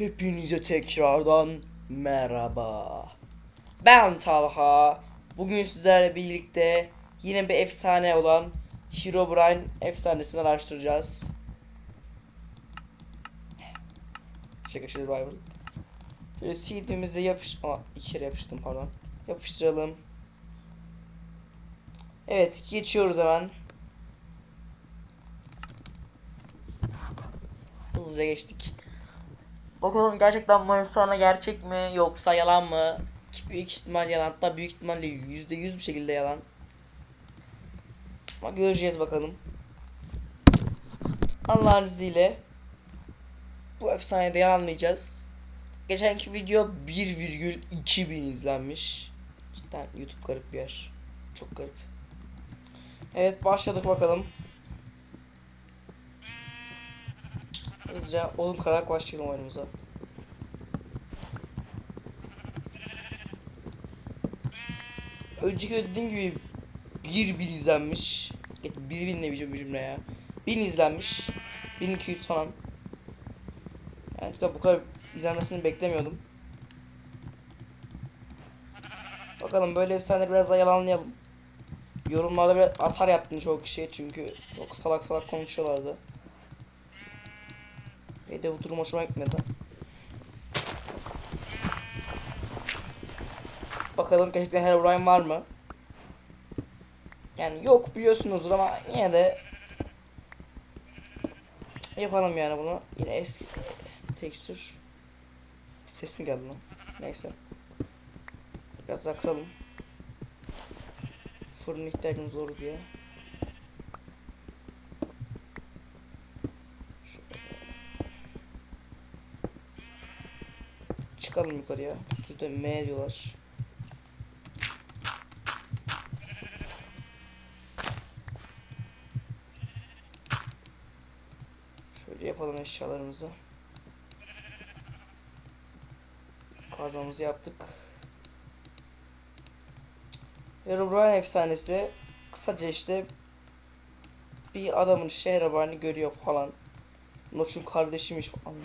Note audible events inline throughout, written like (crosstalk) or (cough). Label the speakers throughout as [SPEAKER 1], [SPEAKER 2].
[SPEAKER 1] Hepinize tekrardan merhaba. Ben Talha. Bugün sizlerle birlikte yine bir efsane olan Herobrine efsanesini araştıracağız. Şaka survival. Şöyle CD'mize yapış... Aa, iki kere yapıştım pardon. Yapıştıralım. Evet geçiyoruz hemen. Hızlıca geçtik. Bakalım gerçekten efsane gerçek mi yoksa yalan mı? Büyük ihtimal yalan hatta büyük ihtimalle yüzde yüz bir şekilde yalan. Ama göreceğiz bakalım. Allah'ın izniyle bu efsaneyi de yalanlayacağız. Geçenki video 1,2 bin izlenmiş. Cidden YouTube garip bir yer. Çok garip. Evet başladık bakalım. Hızlıca odun kararak başlayalım oyunumuza. Önceki dediğim gibi bir bin izlenmiş. Bir bin ne biçim bir cümle ya. Bin izlenmiş. 1200 falan. Yani işte bu kadar izlenmesini beklemiyordum. Bakalım böyle efsane biraz daha yalanlayalım. Yorumlarda biraz atar yaptım çoğu kişiye çünkü çok salak salak konuşuyorlardı. Ve de bu durum hoşuma gitmedi. Bakalım gerçekten Herobrine var mı? Yani yok biliyorsunuzdur ama yine de yapalım yani bunu. Yine eski tekstür. Ses mi geldi lan? Neyse. Biraz daha kıralım. Fırın ihtiyacımız olur diye. Çıkalım yukarıya. Üstüde M diyorlar. Şöyle yapalım eşyalarımızı. Kazmamızı yaptık. Herobrine efsanesi kısaca işte bir adamın işte Herobrine'i görüyor falan. Noç'un kardeşiymiş falan.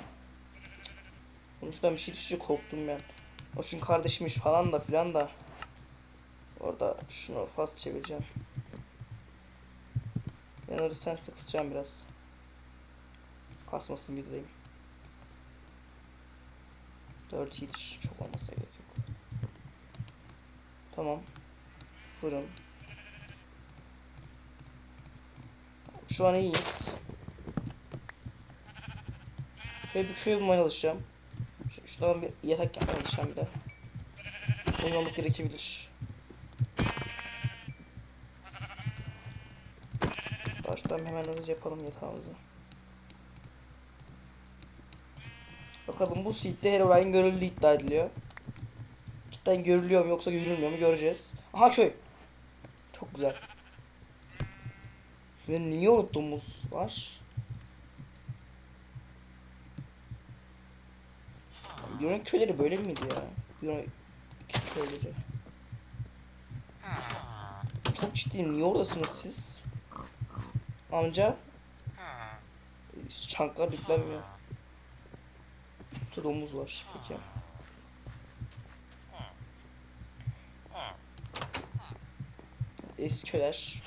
[SPEAKER 1] Sonuçta bir şey düşünce korktum ben. Noç'un kardeşiymiş falan da filan da. Orada şunu fast çevireceğim. Ben orada sense kısacağım biraz. Kasmasın bir durayım. 4 hiç çok olmasa gerek yok. Tamam. Fırın. Şu an iyiyiz. Şöyle bir köy bulmaya çalışacağım. Şuradan bir yatak yapmaya çalışacağım bir de. Bulmamız gerekebilir. Baştan hemen hızlıca yapalım yatağımızı. Bakalım bu seedde Herobrine görüldü iddia ediliyor. Cidden görülüyor mu yoksa görülmüyor mu göreceğiz. Aha köy. Çok güzel. Ve niye unuttuğumuz var? Yunan köyleri böyle miydi ya? Yunan köyleri. Çok ciddiyim. Niye oradasınız siz? Amca. Çanklar yüklenmiyor. Sorumuz var. Peki. Eski köyler.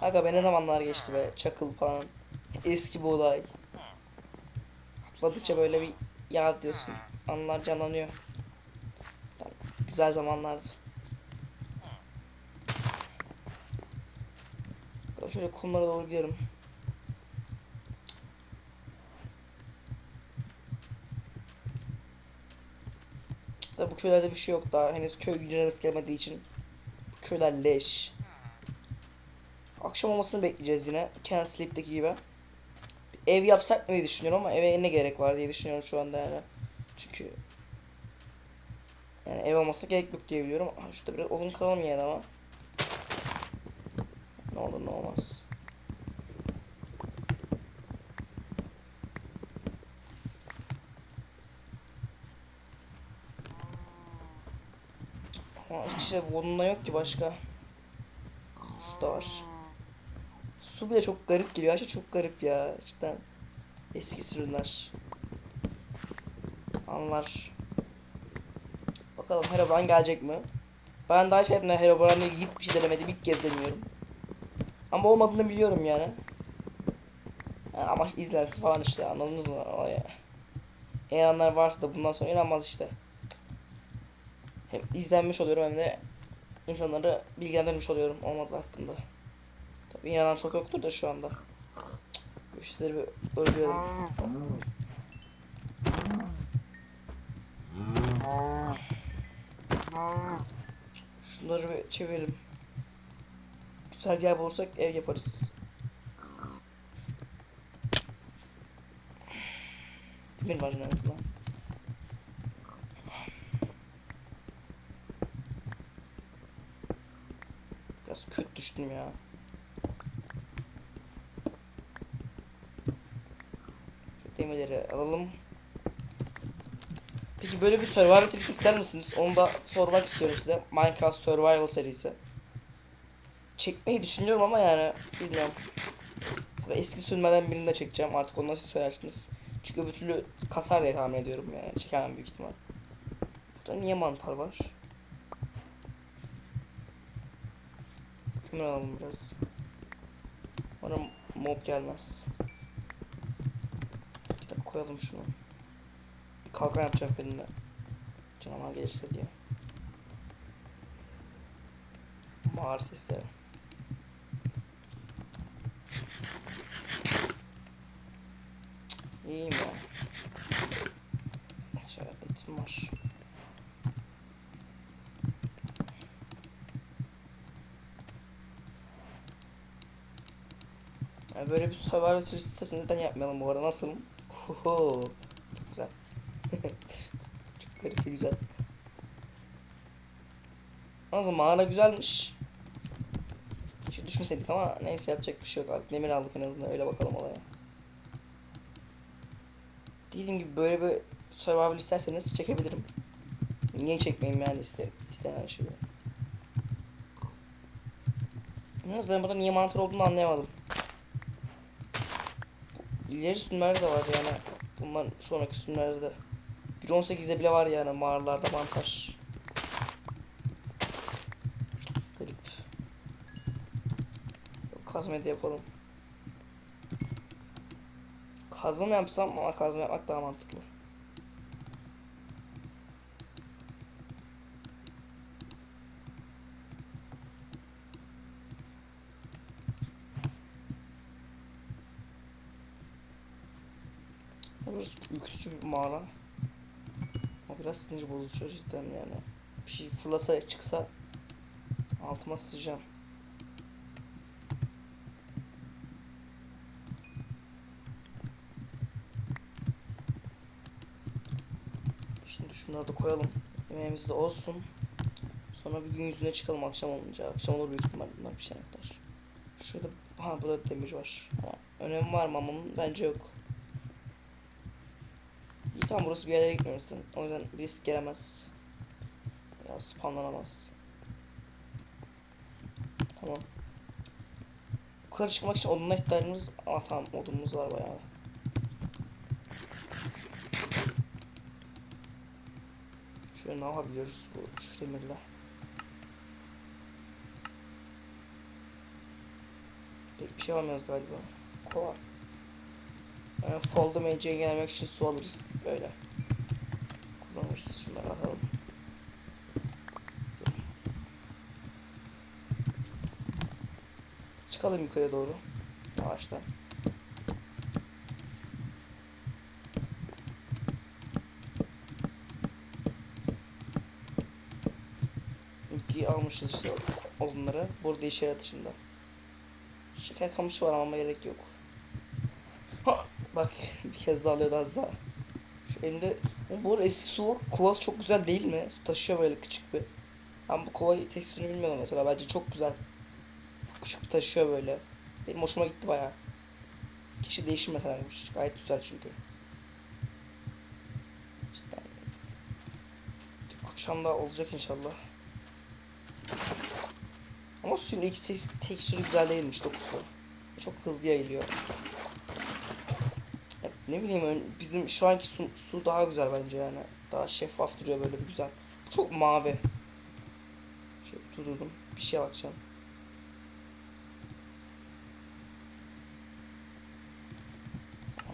[SPEAKER 1] Aga be ne zamanlar geçti be. Çakıl falan. Eski buğday. Atladıkça böyle bir ya diyorsun. Anılar canlanıyor. Güzel zamanlardı. Şöyle kumlara doğru gidelim. Da bu köylerde bir şey yok daha. Henüz köy gücüne gelmediği için. Bu köyler leş. Akşam olmasını bekleyeceğiz yine. Kenan Sleep'teki gibi. Bir ev yapsak mı diye düşünüyorum ama eve ne gerek var diye düşünüyorum şu anda yani. Çünkü yani ev olmasına gerek yok diye biliyorum. Aha şurada biraz odun kıralım yani ama. Ne olur ne olmaz. Ama işte odunla yok ki başka. Şurada var. Su bile çok garip geliyor. Her şey çok garip ya. Cidden. Eski sürümler. Anlar. Bakalım Herobrine gelecek mi? Ben daha hiç hayatımda Herobrine'le ilgili bir şey denemedim. İlk kez deniyorum. Ama olmadığını biliyorum yani. yani ama izlensin falan işte anladınız mı? Olaya. İnananlar varsa da bundan sonra inanmaz işte. Hem izlenmiş oluyorum hem de insanları bilgilendirmiş oluyorum olmadığı hakkında. Tabii inanan çok yoktur da şu anda. Bu işleri bir öldürelim. Şunları bir çevirelim. Güzel bir yer bulursak ev yaparız. Demir var en azından. Biraz kötü düştüm ya. Şu demirleri alalım. Peki böyle bir survival serisi ister misiniz? Onu da sormak istiyorum size. Minecraft Survival serisi. Çekmeyi düşünüyorum ama yani bilmiyorum. Ve eski sürmeden birini de çekeceğim. Artık onu nasıl söylersiniz. Çünkü öbür türlü kasar diye tahmin ediyorum yani. Çekemem büyük ihtimal. Burada niye mantar var? Kömür alalım biraz. Umarım mob gelmez. Bir koyalım şunu. Kalkan yapacağım benimle. Canavar gelirse diye. Mağara sesleri. İyiyim ya. Şöyle etim var. Yani böyle bir survival serisi sitesi neden yapmayalım bu arada nasıl? Oho. Garip ve güzel. Nasıl mağara güzelmiş. Hiç düşmeseydik ama neyse yapacak bir şey yok artık demir aldık en azından öyle bakalım olaya. Dediğim gibi böyle bir survival isterseniz çekebilirim. Niye çekmeyeyim yani iste, istenen şeyi. Yalnız ben burada niye mantar olduğunu anlayamadım. İleri sürümlerde de var yani. Bundan sonraki sürümlerde de. 1.18'de bile var yani mağaralarda mantar. Garip. Kazmayı da yapalım. Kazma mı yapsam ama kazma yapmak daha mantıklı. Burası ürkütücü bir mağara. Ama biraz sinir bozucu cidden yani. Bir şey fırlasa çıksa altıma sıçacağım. Şimdi şunları da koyalım. Yemeğimiz de olsun. Sonra bir gün yüzüne çıkalım akşam olunca. Akşam olur büyük ihtimal bunlar bir şey yapar. Şurada ha burada demir var. Ha, önemi var mı? Bence yok. Tamam burası bir yere gitmemişsin. O yüzden risk gelemez. Ya spamlanamaz. Tamam. Yukarı çıkmak için oduna ihtiyacımız... Aa tamam odunumuz var bayağı. Şöyle ne yapabiliyoruz bu şu demirle? Pek bir şey yapamıyoruz galiba. Kova. Yani fall damage'e gelmek için su alırız böyle. Kullanırız. Şunları atalım. Çıkalım yukarıya doğru. Yavaştan. İlki almışız işte odunları. Burada işaret dışında. Şeker kamışı var ama gerek yok. Bak bir kez daha alıyordu az daha. Şu elimde bu arada eski su kovası çok güzel değil mi? Taşıyor böyle küçük bir. Ben bu kovayı tekstürünü bilmiyordum mesela. Bence çok güzel. Küçük taşıyor böyle. Benim hoşuma gitti bayağı. Keşke değiştirmeseymiş. Gayet güzel çünkü. İşte akşam da olacak inşallah. Ama suyun ilk tek- tekstürü güzel değilmiş dokusu. Çok hızlı yayılıyor. Ne bileyim bizim şu anki su, su daha güzel bence yani. Daha şeffaf duruyor böyle güzel. Çok mavi. Şey durdurdum. Bir şeye bakacağım.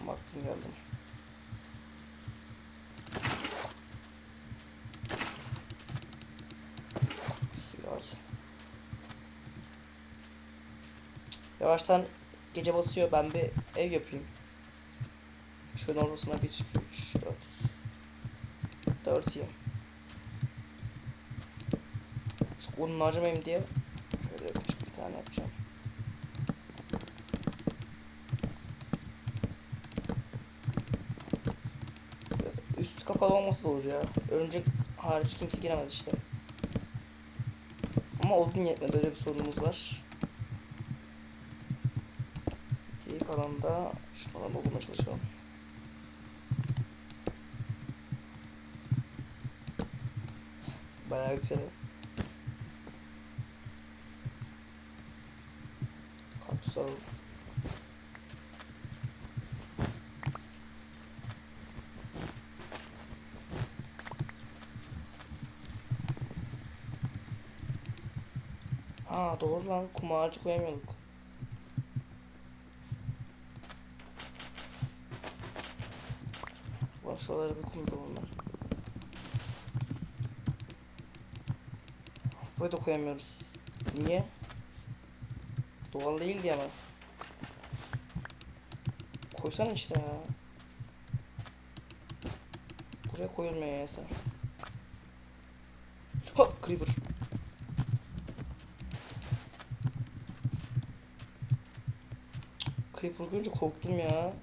[SPEAKER 1] Baktım geldim. Yavaştan gece basıyor. Ben bir ev yapayım. Şunun ortasına 1, 2, 3, 4. 4 yiyeyim. Çok ununu harcamayayım diye şöyle küçük bir tane yapacağım. Üstü kapalı olması da olur ya. Örümcek hariç kimse giremez işte. Ama odun yetmedi öyle bir sorunumuz var. Geri kalan da şuradan doldurmaya çalışalım. Bayağı. Kaktüs alalım. Aa doğru lan kum ağacı koyamıyorduk. Şuralara bir kum da Buraya da koyamıyoruz. Niye? Doğal değil diye ama. Koysana işte ya. Buraya koyulmuyor ya sen. Ha creeper. Creeper görünce korktum ya.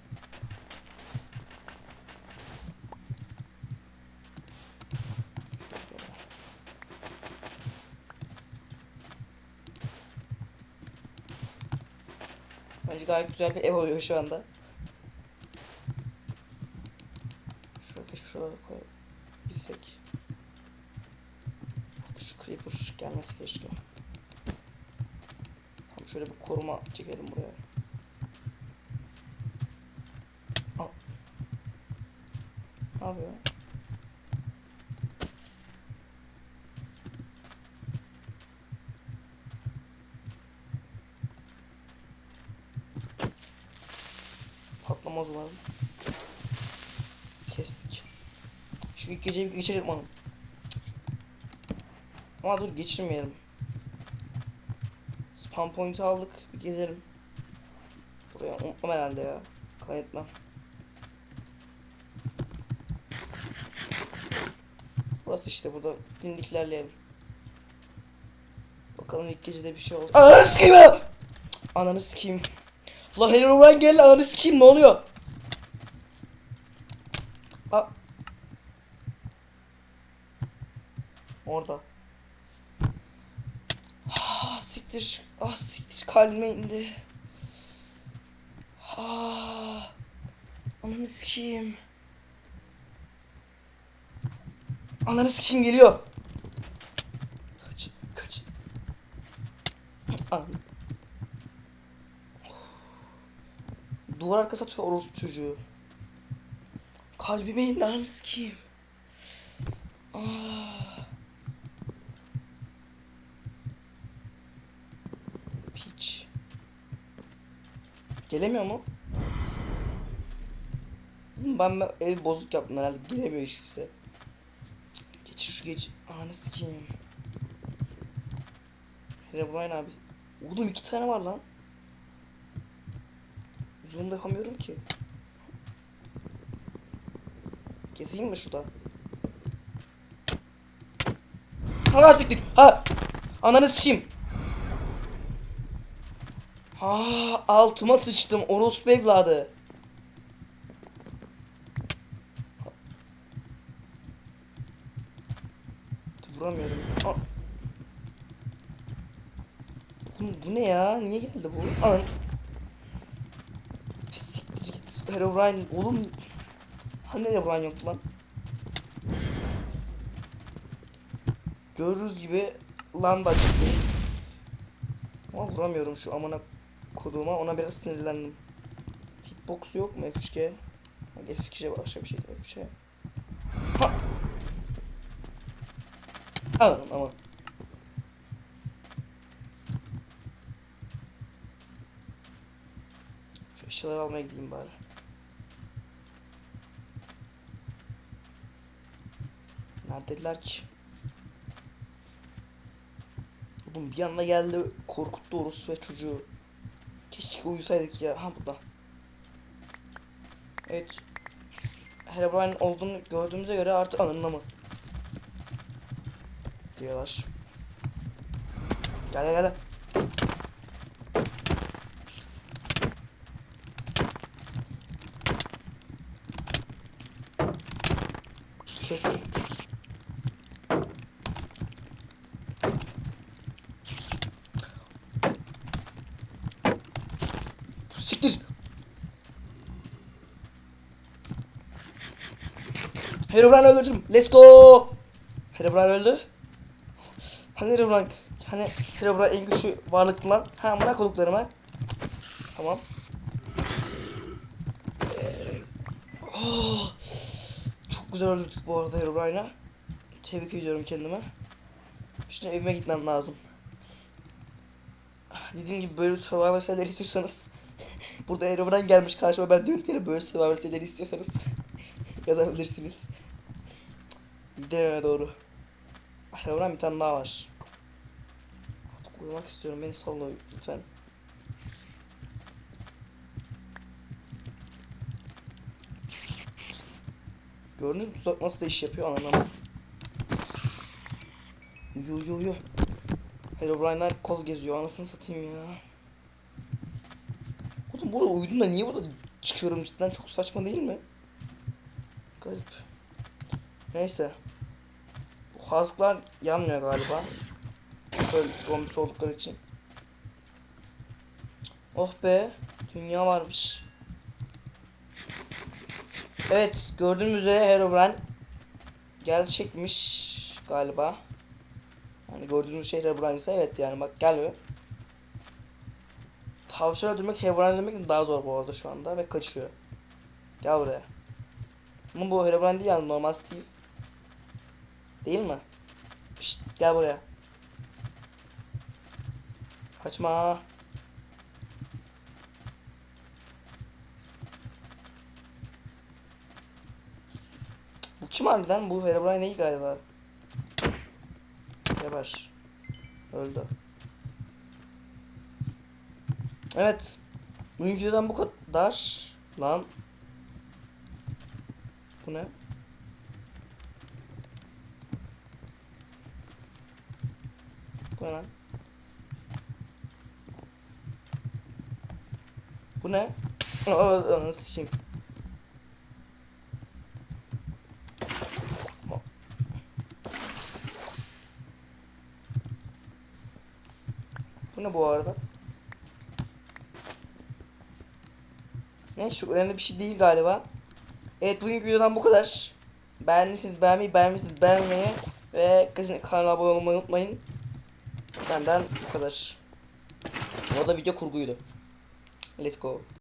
[SPEAKER 1] Bence gayet güzel bir ev oluyor şu anda. Şurada şuralara koyabilsek. Şu creeper gelmesi keşke. Tamam şöyle bir koruma çekelim buraya. Al. Ne yapıyor? Geceyi bir geçirelim oğlum. Ama dur geçirmeyelim. Spam point'i aldık. Bir gezelim. Buraya unutmam herhalde ya. Kaydetmem. Burası işte burada dimdiklerleyelim. Bakalım ilk gecede bir şey oldu. Ananı sikeyim! Ananı sikeyim. La Herobrine geldi ananı sikeyim ne oluyor? Aa. Orada. Ah siktir. Ah siktir kalbime indi. Ah. Ananı sikeyim. Ananı sikeyim geliyor. Kaç kaç. An. Duvar arkası atıyor orospu çocuğu. Kalbime indi ananı sikeyim. Ah. Gelemiyor mu? Ben, ben ev bozuk yaptım herhalde giremiyor hiç kimse. Geç şu geç. Ananı sikeyim. Herobrine abi. Oğlum iki tane var lan. Zoom da yapamıyorum ki. Gezeyim mi şurada? Ha siktir. Ha. Ananı sikeyim. Ha altıma sıçtım orospu evladı. Vuramıyorum. Aa. Oğlum bu ne ya? Niye geldi bu? An. Siktir git. Herobrine. Oğlum. Hani Herobrine yoktu lan? Görürüz gibi lamba çıktı. Ama vuramıyorum şu amına koduğuma. Ona biraz sinirlendim. Hitbox yok mu F3G? F kişiye başka bir şey F şey. Ha. Aman aman. Şu eşyaları almaya gideyim bari. Neredediler ki? Oğlum bir anda geldi korkuttu orası ve çocuğu. Keşke uyusaydık ya. Ha burada. Evet. Herobrine olduğunu gördüğümüze göre artık anında mı? Diyorlar. Gel gel gel. Kes. Siktir. Herobrine öldürdüm. Let's go. Herobrine öldü. Hani Herobrine? Hani Herobrine en güçlü varlık lan. Ha amına koduklarıma. Tamam. Oh. Çok güzel öldürdük bu arada Herobrine'a. Tebrik ediyorum kendime. Şimdi evime gitmem lazım. Dediğim gibi böyle survival serileri istiyorsanız Burada Herobrine gelmiş karşıma ben diyorum ki böyle survival serileri istiyorsanız (laughs) yazabilirsiniz. Eve doğru. Herobrine bir tane daha var. Artık uyumak istiyorum beni salla lütfen. Gördünüz mü tuzak nasıl da iş yapıyor anlamadım. Yo yo yo. Herobrine'ler kol geziyor anasını satayım ya. Oğlum burada uyudum da niye burada çıkıyorum cidden çok saçma değil mi? Garip. Neyse. Bu hasklar yanmıyor galiba. Şöyle zombisi oldukları için. Oh be. Dünya varmış. Evet gördüğünüz üzere Herobrine gerçekmiş galiba. Yani gördüğünüz şey Herobrine ise evet yani bak gel be. Tavşan öldürmek Herobrine öldürmek daha zor bu arada şu anda ve kaçıyor. Gel buraya. Ama bu Herobrine değil yani normal Steve. Değil mi? Şşt, gel buraya. Kaçma. Bu kim harbiden? Bu Herobrine değil galiba. Geber. Öldü. Evet. Bugünkü videodan bu kadar. Lan. Bu ne? Bu ne? Bu ne? Aa, sikeyim. Bu ne bu arada? Ne şu önemli bir şey değil galiba. Evet bugünkü videodan bu kadar. Beğendiyseniz beğenmeyi, beğenmişsiniz beğenmeyi ve kanala abone olmayı unutmayın. Benden bu kadar. Bu da video kurguydu. Let's go.